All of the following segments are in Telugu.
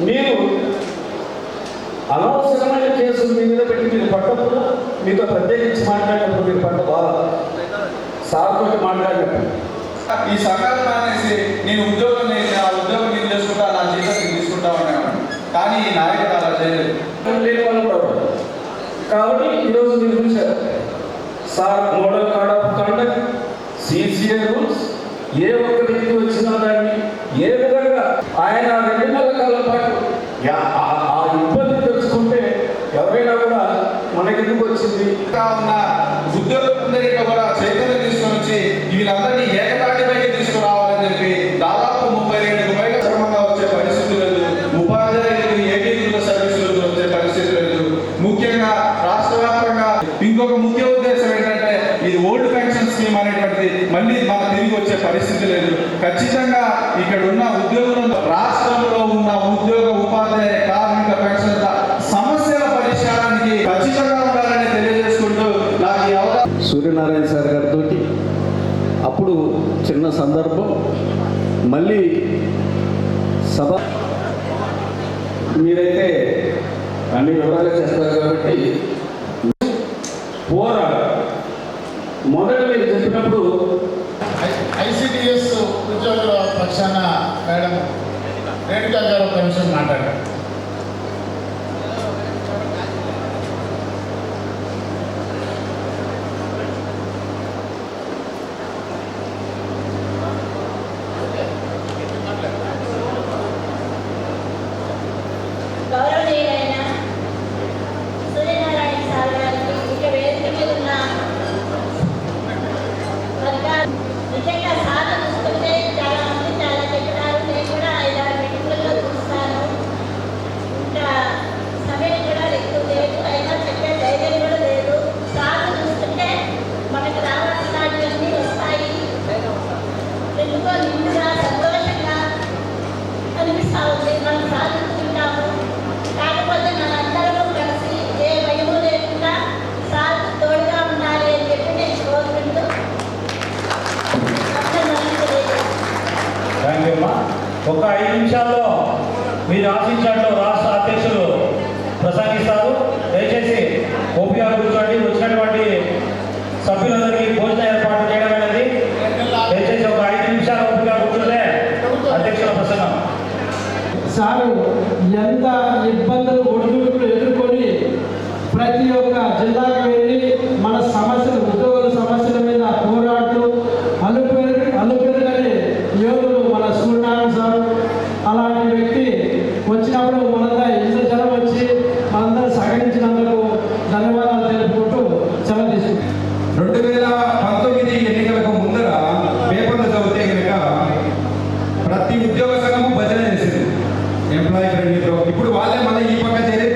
మీరు అనవసరమైన కేసులు మీ మీద పెట్టి మీరు పడ్డప్పుడు మీతో ప్రత్యేకించి మాట్లాడినప్పుడు మీరు పడ్డ బాధ. సార్తో మాట్లాడినప్పుడు. ఈ సంఘాలు మానేసి నేను ఉద్యోగం నా ఉద్యోగం నేను చేసుకుంటా నా నేను తీసుకుంటా అనేవాడు. కానీ ఈ నాయకుడు అలా చేయలేదు. కాబట్టి ఈరోజు మీరు చూశారు. Sir model code of conduct CCA rules ఏ ఒక్క వ్యక్తి వచ్చినా దాన్ని ఏ విధంగా ఆయన రెండు నెలల కాలం పాటు యా- ఆ- ఆ ఇబ్బంది తెలుసుకుంటే ఎవరైనా కూడా మనకెందుకు వచ్చింది ఉన్న ఉద్యోగులందరికీ కూడా చైతన్యం తీసుకొని వచ్చి వీళ్ళందరినీ ఏకతాటిపైకి తీసుకురావాలని చెప్పి దాదాపు ముప్పై రెండు పైగా క్రమంగా వచ్చే పరిస్థితి లేదు. ఉపాధ్యాయులు ఏకీకృత సర్వీసులు వచ్చే పరిస్థితి లేదు. ముఖ్యంగా రాష్ట్ర వ్యాప్తంగా ఇంకొక ముఖ్య ఉద్దేశం ఏంటంటే ఇది ఓల్డ్ పెన్షన్ స్కీమ్ అనేటువంటిది మళ్ళీ మన తిరిగి వచ్చే పరిస్థితి లేదు. ఖచ్చితంగా ఇక్కడ ఉన్న ఉద్యోగులు రాష్ట్రంలో ఉన్న ఉద్యోగ ఉపాధ్యాయ కార్మిక పెన్షన్ల సమస్యల పరిష్కారానికి ఖచ్చితంగా ఉండాలని తెలియజేసుకుంటూ నాకు ఈ అవకాశం సూర్యనారాయణ సార్ గారితో అప్పుడు చిన్న సందర్భం. మళ్ళీ సభ మీరైతే అన్ని వివరాలు చేస్తారు కాబట్టి పోరా మొదట మీరు చెప్పినప్పుడు ఐసిడిఎస్ ఉద్యోగుల పక్షాన మేడం రేణుకా గారు ఒక నిమిషం మాట్లాడారు ఒక ఐదు నిమిషాల్లో మీరు ఆశించినట్లు రాష్ట్ర అధ్యక్షులు ప్రసంగిస్తారు. దయచేసి ఓపిక కూర్చోండి. వచ్చినటువంటి సభ్యులందరికీ భోజన ఏర్పాటు చేయడం అనేది దయచేసి ఒక ఐదు నిమిషాలు ఓపిక కూర్చుంటే అధ్యక్షుల ప్రసంగం. సారు ఎంత ఇబ్బందులు ఒడిదుడుకులు ఎదుర్కొని ప్రతి ఒక్క జిల్లాకు వెళ్ళి మన సమస్యలు ఉద్యోగుల సమస్యల మీద పోరాడుతూ అలుపేరు అలుపెరుగని యోగులు మన సూర్యనారాయణ సార్ అలాంటి వ్యక్తి వచ్చినప్పుడు మనంతా ఇంత జనం వచ్చి మనందరూ సహకరించినందుకు ధన్యవాదాలు తెలుపుకుంటూ సెలవు తీసుకుంటాం రెండు వేల పంతొమ్మిది ఎన్నికలకు ముందర పేపర్లు చదివితే కనుక ప్రతి ఉద్యోగ సంఘము భజన చేసింది. ఎంప్లాయీ ఫ్రెండ్లీతో ఇప్పుడు వాళ్ళే మళ్ళీ ఈ పక్క చేరి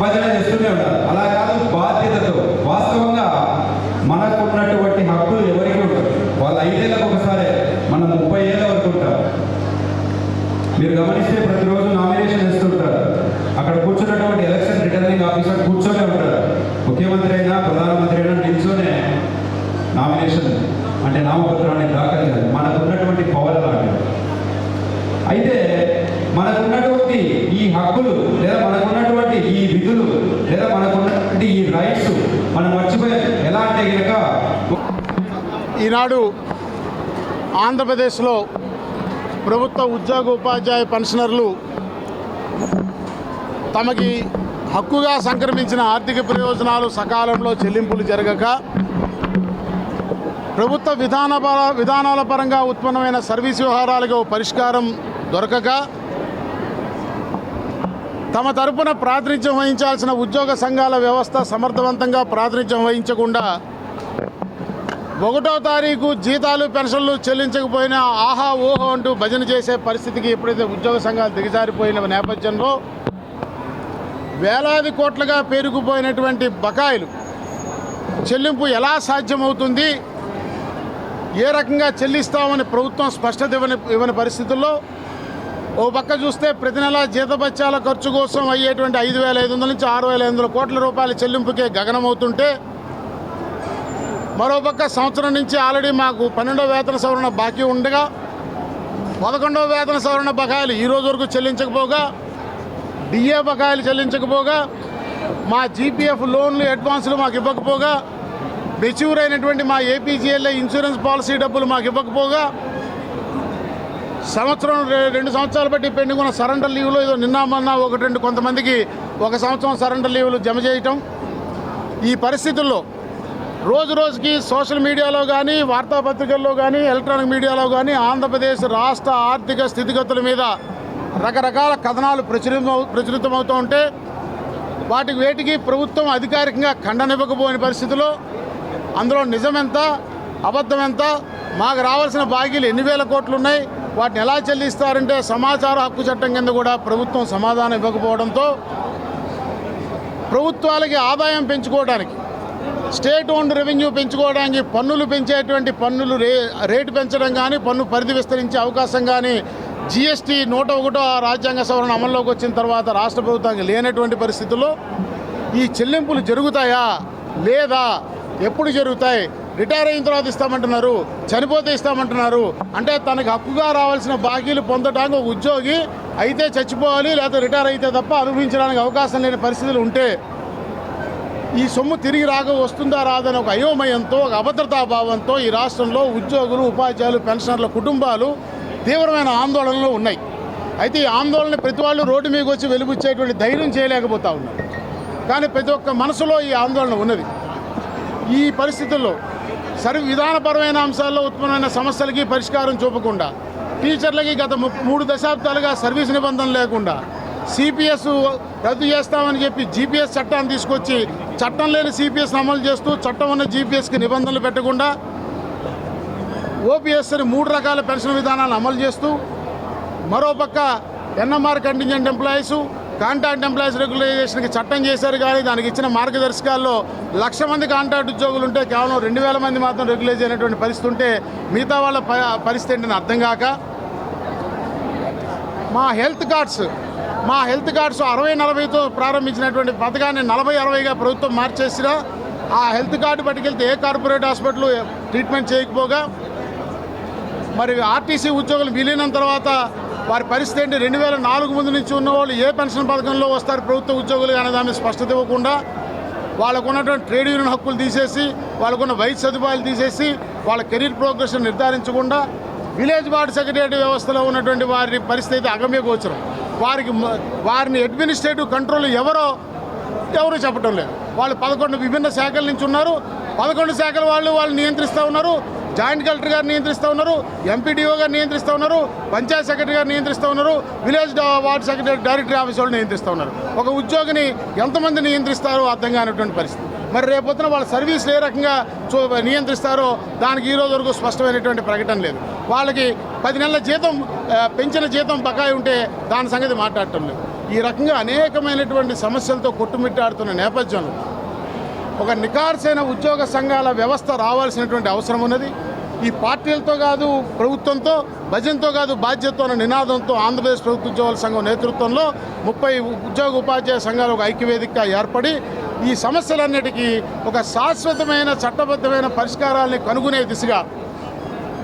భజన చేస్తూనే ఉన్నారు. అలా కాదు బాధ్యతతో వాస్తవంగా మనకు ఉన్నటువంటి హక్కులు ఎవరికి ఉంటారు వాళ్ళ ఐదేళ్ళకు ఒకసారి మనం ముప్పై ఏళ్ళ వరకు ఉంటారు మీరు గమనిస్తే ప్రతిరోజు నామినేషన్ వేస్తుంటారు అక్కడ కూర్చున్నటువంటి ఎలక్షన్ రిటర్నింగ్ ఆఫీసర్ కూర్చొనే ఉంటారు ముఖ్యమంత్రి అయినా ప్రధానమంత్రి అయినా నిల్చొనే నామినేషన్ అంటే నామపత్రాన్ని దాఖలు చేయాలి మనకు ఉన్నటువంటి పవర్ లాంటిది అయితే మనకున్నటువంటి ఈ హక్కులు లేదా మనకున్నటువంటి ఈ విధులు లేదా మనకున్నటువంటి ఈ రైట్స్ మనం మర్చిపోయాం. ఎలా అంటే కనుక ఈనాడు ఆంధ్రప్రదేశ్లో ప్రభుత్వ ఉద్యోగ ఉపాధ్యాయ పెన్షనర్లు తమకి హక్కుగా సంక్రమించిన ఆర్థిక ప్రయోజనాలు సకాలంలో చెల్లింపులు జరగక ప్రభుత్వ విధాన విధానాల పరంగా ఉత్పన్నమైన సర్వీస్ వ్యవహారాలకు పరిష్కారం దొరకక తమ తరపున ప్రాతినిధ్యం వహించాల్సిన ఉద్యోగ సంఘాల వ్యవస్థ సమర్థవంతంగా ప్రాతినిధ్యం వహించకుండా ఒకటో తారీఖు జీతాలు పెన్షన్లు చెల్లించకపోయినా ఆహా ఓహో అంటూ భజన చేసే పరిస్థితికి ఎప్పుడైతే ఉద్యోగ సంఘాలు దిగజారిపోయిన నేపథ్యంలో వేలాది కోట్లుగా పేరుకుపోయినటువంటి బకాయిలు చెల్లింపు ఎలా సాధ్యమవుతుంది? ఏ రకంగా చెల్లిస్తామని ప్రభుత్వం స్పష్టత ఇవ్వని ఇవ్వని పరిస్థితుల్లో ఓ పక్క చూస్తే ప్రతి నెల జీతబత్యాల ఖర్చు కోసం అయ్యేటువంటి ఐదు వేల ఐదు వందల నుంచి ఆరు వేల ఐదు వందల కోట్ల రూపాయల చెల్లింపుకే గగనమవుతుంటే మరోపక్క సంవత్సరం నుంచి ఆల్రెడీ మాకు పన్నెండో వేతన సవరణ బాకీ ఉండగా పదకొండవ వేతన సవరణ బకాయిలు ఈ రోజు వరకు చెల్లించకపోగా డిఏ బకాయిలు చెల్లించకపోగా మా జీపీఎఫ్ లోన్లు అడ్వాన్సులు మాకు ఇవ్వకపోగా మెచ్యూర్ అయినటువంటి మా ఏపీజీఎల్ఏ ఇన్సూరెన్స్ పాలసీ డబ్బులు మాకు ఇవ్వకపోగా సంవత్సరం రె- రెండు సంవత్సరాలు బట్టి పెండింగ్ ఉన్న సరెండర్ లీవ్లో ఏదో నిన్న మొన్న ఒకటి రెండు కొంతమందికి ఒక సంవత్సరం సరెండర్ లీవ్లు జమ చేయటం. ఈ పరిస్థితుల్లో రోజు రోజుకి సోషల్ మీడియాలో కానీ వార్తాపత్రికల్లో కానీ ఎలక్ట్రానిక్ మీడియాలో కానీ ఆంధ్రప్రదేశ్ రాష్ట్ర ఆర్థిక స్థితిగతుల మీద రకరకాల కథనాలు ప్రచురితం ప్రచురితమవుతూ ఉంటే వాటికి వేటికి ప్రభుత్వం అధికారికంగా ఖండనివ్వకపోయిన పరిస్థితిలో అందులో నిజమెంత అబద్ధం ఎంత మాకు రావాల్సిన బాకీలు ఎన్ని వేల కోట్లు ఉన్నాయి వాటిని ఎలా చెల్లిస్తారంటే సమాచార హక్కు చట్టం కింద కూడా ప్రభుత్వం సమాధానం ఇవ్వకపోవడంతో ప్రభుత్వాలకి ఆదాయం పెంచుకోవడానికి స్టేట్ ఓన్డ్ రెవెన్యూ పెంచుకోవడానికి పన్నులు పెంచేటువంటి పన్నులు రే రేటు పెంచడం కానీ పన్ను పరిధి విస్తరించే అవకాశం కానీ జిఎస్టీ నూట ఒకటో రాజ్యాంగ సవరణ అమల్లోకి వచ్చిన తర్వాత రాష్ట్ర ప్రభుత్వానికి లేనటువంటి పరిస్థితుల్లో ఈ చెల్లింపులు జరుగుతాయా? లేదా? ఎప్పుడు జరుగుతాయి? రిటైర్ అయిన తర్వాత ఇస్తామంటున్నారు చనిపోతే ఇస్తామంటున్నారు. అంటే తనకు హక్కుగా రావాల్సిన బాకీలు పొందడానికి ఒక ఉద్యోగి అయితే చచ్చిపోవాలి లేకపోతే రిటైర్ అయితే తప్ప అనుభవించడానికి అవకాశం లేని పరిస్థితులు ఉంటే ఈ సొమ్ము తిరిగి రాక వస్తుందా రాదని ఒక అయోమయంతో ఒక అభద్రతా భావంతో ఈ రాష్ట్రంలో ఉద్యోగులు ఉపాధ్యాయులు పెన్షనర్ల కుటుంబాలు తీవ్రమైన ఆందోళనలో ఉన్నాయి. అయితే ఈ ఆందోళన ప్రతి వాళ్ళు రోడ్డు మీకు వచ్చి వెలుగుచ్చేటువంటి ధైర్యం చేయలేకపోతా ఉన్నారు. కానీ ప్రతి ఒక్క మనసులో ఈ ఆందోళన ఉన్నది. ఈ పరిస్థితుల్లో సరి విధానపరమైన అంశాల్లో ఉత్పన్నమైన సమస్యలకి పరిష్కారం చూపకుండా టీచర్లకి గత మూడు దశాబ్దాలుగా సర్వీస్ నిబంధన లేకుండా సిపిఎస్ రద్దు చేస్తామని చెప్పి జీపీఎస్ చట్టాన్ని తీసుకొచ్చి చట్టం లేని సిపిఎస్ అమలు చేస్తూ చట్టం ఉన్న జీపీఎస్కి నిబంధనలు పెట్టకుండా ఓపీఎస్ని మూడు రకాల పెన్షన్ విధానాలను అమలు చేస్తూ మరోపక్క NMR contingent employees contract employees రెగ్యులైజేషన్కి చట్టం చేశారు కానీ దానికి ఇచ్చిన మార్గదర్శకాల్లో లక్ష మంది కాంట్రాక్ట్ ఉద్యోగులు ఉంటే కేవలం రెండు వేల మంది మాత్రం రెగ్యులైజ్ అయినటువంటి పరిస్థితి ఉంటే మిగతా వాళ్ళ ప- పరిస్థితి ఏంటని అర్థం కాక మా హెల్త్ కార్డ్స్ మా హెల్త్ కార్డ్స్ అరవై నలభైతో ప్రారంభించినటువంటి పథకాన్ని నలభై అరవైగా ప్రభుత్వం మార్చేసినా ఆ హెల్త్ కార్డు పట్టుకెళ్తే ఏ కార్పొరేట్ హాస్పిటల్ ట్రీట్మెంట్ చేయకపోగా మరి ఆర్టీసీ ఉద్యోగులు విలీనం తర్వాత వారి పరిస్థితి ఏంటి? రెండు వేల నాలుగు ముందు నుంచి ఉన్నవాళ్ళు ఏ పెన్షన్ పథకంలో వస్తారు? ప్రభుత్వ ఉద్యోగులు అనే దాన్ని స్పష్టత ఇవ్వకుండా వాళ్ళకు ఉన్నటువంటి ట్రేడ్ యూనియన్ హక్కులు తీసేసి వాళ్ళకున్న వైద్య సదుపాయాలు తీసేసి వాళ్ళ కెరీర్ ప్రోగ్రెషన్ నిర్ధారించకుండా విలేజ్ వార్డు సెక్రటరీ వ్యవస్థలో ఉన్నటువంటి వారి పరిస్థితి అగమ్య గోచరం. వారికి వారిని అడ్మినిస్ట్రేటివ్ కంట్రోల్ ఎవరో ఎవరు చెప్పడం లేదు. వాళ్ళు పదకొండు విభిన్న శాఖల నుంచి ఉన్నారు. పదకొండు శాఖల వాళ్ళు వాళ్ళు నియంత్రిస్తూ ఉన్నారు. జాయింట్ కలెక్టర్ గారు నియంత్రిస్తూ ఉన్నారు ఎంపీడీఓ గారు నియంత్రిస్తూ ఉన్నారు పంచాయత్ సెక్రటరీ గారు నియంత్రిస్తూ ఉన్నారు village ward secretary directory office వాళ్ళు నియంత్రిస్తూ ఉన్నారు. ఒక ఉద్యోగిని ఎంతమంది నియంత్రిస్తారో అర్థం కానటువంటి పరిస్థితి. మరి రేపొద్దున వాళ్ళ సర్వీస్ ఏ రకంగా చూ నియంత్రిస్తారో దానికి ఈ రోజు వరకు స్పష్టమైనటువంటి ప్రకటన లేదు. వాళ్ళకి పది నెలల జీతం పెంచిన జీతం బకాయి ఉంటే దాని సంగతి మాట్లాడటం లేదు. ఈ రకంగా అనేకమైనటువంటి సమస్యలతో కొట్టుమిట్టాడుతున్న నేపథ్యంలో ఒక నికార్సైన ఉద్యోగ సంఘాల వ్యవస్థ రావాల్సినటువంటి అవసరం ఉన్నది. ఈ పార్టీలతో కాదు ప్రభుత్వంతో భజనతో కాదు బాధ్యతతో నినాదంతో ఆంధ్రప్రదేశ్ ప్రభుత్వ ఉద్యోగుల సంఘం నేతృత్వంలో ముప్పై ఉద్యోగ ఉపాధ్యాయ సంఘాలు ఒక ఐక్యవేదికగా ఏర్పడి ఈ సమస్యలన్నిటికీ ఒక శాశ్వతమైన చట్టబద్ధమైన పరిష్కారాల్ని కనుగొనే దిశగా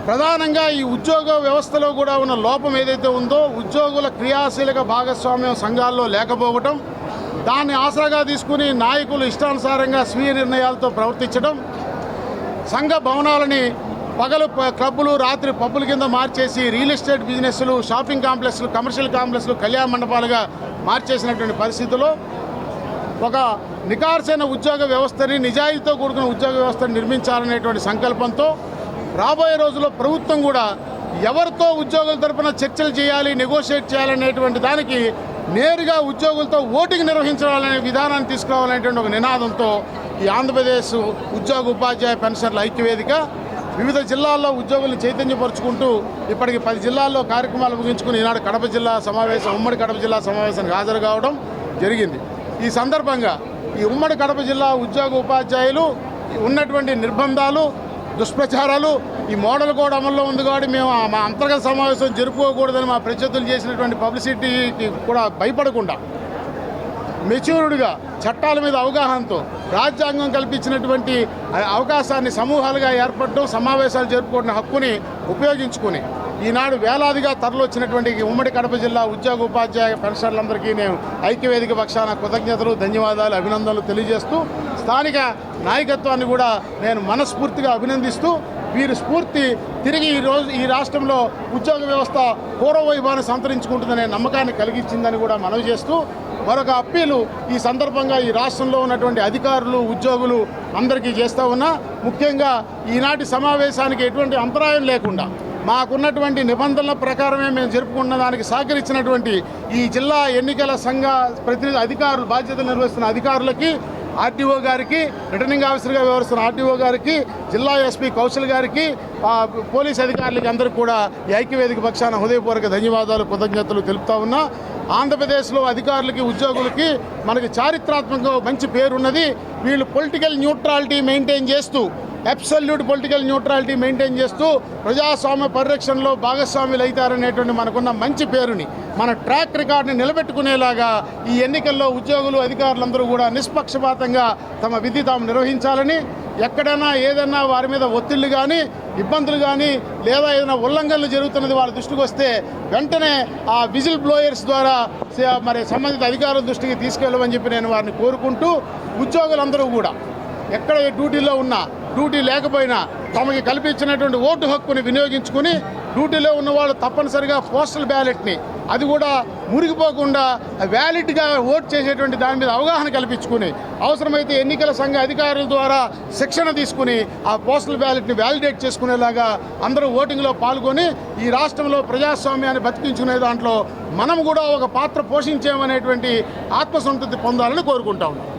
ప్రధానంగా ఈ ఉద్యోగ వ్యవస్థలో కూడా ఉన్న లోపం ఏదైతే ఉందో ఉద్యోగుల క్రియాశీలక భాగస్వామ్యం సంఘాల్లో లేకపోవటం దాన్ని ఆసరాగా తీసుకుని నాయకులు ఇష్టానుసారంగా స్వీయ నిర్ణయాలతో ప్రవర్తించడం సంఘ భవనాలని పగలు ప- క్లబ్బులు రాత్రి పబ్బుల కింద మార్చేసి రియల్ ఎస్టేట్ బిజినెస్లు షాపింగ్ కాంప్లెక్స్లు కమర్షియల్ కాంప్లెక్స్లు కళ్యాణ మండపాలుగా మార్చేసినటువంటి పరిస్థితుల్లో ఒక నికార్సైన ఉద్యోగ వ్యవస్థని నిజాయితీతో కూడుకున్న ఉద్యోగ వ్యవస్థను నిర్మించాలనేటువంటి సంకల్పంతో రాబోయే రోజుల్లో ప్రభుత్వం కూడా ఎవరితో ఉద్యోగుల తరపున చర్చలు చేయాలి నెగోషియేట్ చేయాలనేటువంటి దానికి నేరుగా ఉద్యోగులతో ఓటింగ్ నిర్వహించాలనే విధానాన్ని తీసుకురావాలనేటువంటి ఒక నినాదంతో ఈ ఆంధ్రప్రదేశ్ ఉద్యోగ ఉపాధ్యాయ పెన్షన్ల ఐక్యవేదిక వివిధ జిల్లాల్లో ఉద్యోగులను చైతన్యపరుచుకుంటూ ఇప్పటికి పది జిల్లాల్లో కార్యక్రమాలు ముగించుకుని ఈనాడు కడప జిల్లా సమావేశం ఉమ్మడి కడప జిల్లా సమావేశానికి హాజరు కావడం జరిగింది. ఈ సందర్భంగా ఈ ఉమ్మడి కడప జిల్లా ఉద్యోగ ఉపాధ్యాయులు ఉన్నటువంటి నిర్బంధాలు దుష్ప్రచారాలు ఈ మోడల్ కోడ్ అమల్లో ఉంది కాబట్టి మేము ఆ మా అంతర్గత సమావేశం జరుపుకోకూడదని మా ప్రత్యర్థులు చేసినటువంటి పబ్లిసిటీకి కూడా భయపడకుండా మెచ్యూర్డ్గా చట్టాల మీద అవగాహనతో రాజ్యాంగం కల్పించినటువంటి అవకాశాన్ని సమూహాలుగా ఏర్పడడం సమావేశాలు జరుపుకునే హక్కుని ఉపయోగించుకుని ఈనాడు వేలాదిగా తరలొచ్చినటువంటి ఉమ్మడి కడప జిల్లా ఉద్యోగ ఉపాధ్యాయ పెన్షన్లందరికీ నేను ఐక్యవేదిక పక్షాన కృతజ్ఞతలు ధన్యవాదాలు అభినందనలు తెలియజేస్తూ స్థానిక నాయకత్వాన్ని కూడా నేను మనస్ఫూర్తిగా అభినందిస్తూ వీరి స్ఫూర్తి తిరిగి ఈ రోజు ఈ రాష్ట్రంలో ఉద్యోగ వ్యవస్థ పూర్వవైభవాన్ని సంతరించుకుంటుందనే నమ్మకాన్ని కలిగించిందని కూడా మనవి చేస్తూ మరొక అప్పీలు ఈ సందర్భంగా ఈ రాష్ట్రంలో ఉన్నటువంటి అధికారులు ఉద్యోగులు అందరికీ చేస్తూ ఉన్నా ముఖ్యంగా ఈనాటి సమావేశానికి ఎటువంటి అంతరాయం లేకుండా మాకున్నటువంటి నిబంధనల ప్రకారమే మేము జరుపుకున్న దానికి సహకరించినటువంటి ఈ జిల్లా ఎన్నికల సంఘ ప్రతినిధి అధికారులు బాధ్యతలు నిర్వహిస్తున్న అధికారులకి ఆర్టీఓ గారికి రిటర్నింగ్ ఆఫీసర్గా వ్యవహరిస్తున్న ఆర్టీఓ గారికి జిల్లా ఎస్పీ కౌశల్ గారికి పోలీస్ అధికారులకి అందరికీ కూడా ఐక్యవేదిక పక్షాన హృదయపూర్వక ధన్యవాదాలు కృతజ్ఞతలు తెలుపుతా ఉన్నా. ఆంధ్రప్రదేశ్లో అధికారులకి ఉద్యోగులకి మనకి చారిత్రాత్మకంగా మంచి పేరున్నది. వీళ్ళు పొలిటికల్ న్యూట్రాలిటీ మెయింటైన్ చేస్తూ అబ్సల్యూట్ పొలిటికల్ న్యూట్రాలిటీ మెయింటైన్ చేస్తూ ప్రజాస్వామ్య పరిరక్షణలో భాగస్వాములు అవుతారనేటువంటి మనకున్న మంచి పేరుని మన ట్రాక్ రికార్డుని నిలబెట్టుకునేలాగా ఈ ఎన్నికల్లో ఉద్యోగులు అధికారులందరూ కూడా నిష్పక్షపాతంగా తమ విధి తాము నిర్వహించాలని ఎక్కడైనా ఏదైనా వారి మీద ఒత్తిళ్ళు కానీ ఇబ్బందులు కానీ లేదా ఏదైనా ఉల్లంఘనలు జరుగుతున్నది వాళ్ళ దృష్టికి వస్తే వెంటనే ఆ విజిల్ బ్లోయర్స్ ద్వారా మరి సంబంధిత అధికారుల దృష్టికి తీసుకెళ్ళమని చెప్పి నేను వారిని కోరుకుంటూ ఉద్యోగులందరూ కూడా ఎక్కడ ఏ డ్యూటీలో ఉన్నా డ్యూటీ లేకపోయినా తమకి కల్పించినటువంటి ఓటు హక్కుని వినియోగించుకుని డ్యూటీలో ఉన్న వాళ్ళు తప్పనిసరిగా పోస్టల్ బ్యాలెట్ని అది కూడా మురిగిపోకుండా వ్యాలిడ్గా ఓట్ చేసేటువంటి దాని మీద అవగాహన కల్పించుకుని అవసరమైతే ఎన్నికల సంఘ అధికారుల ద్వారా శిక్షణ తీసుకుని ఆ పోస్టల్ బ్యాలెట్ని వ్యాలిడేట్ చేసుకునేలాగా అందరూ ఓటింగ్లో పాల్గొని ఈ రాష్ట్రంలో ప్రజాస్వామ్యాన్ని బతికించుకునే దాంట్లో మనం కూడా ఒక పాత్ర పోషించామనేటువంటి ఆత్మసంతృప్తి పొందాలని కోరుకుంటా ఉన్నాం.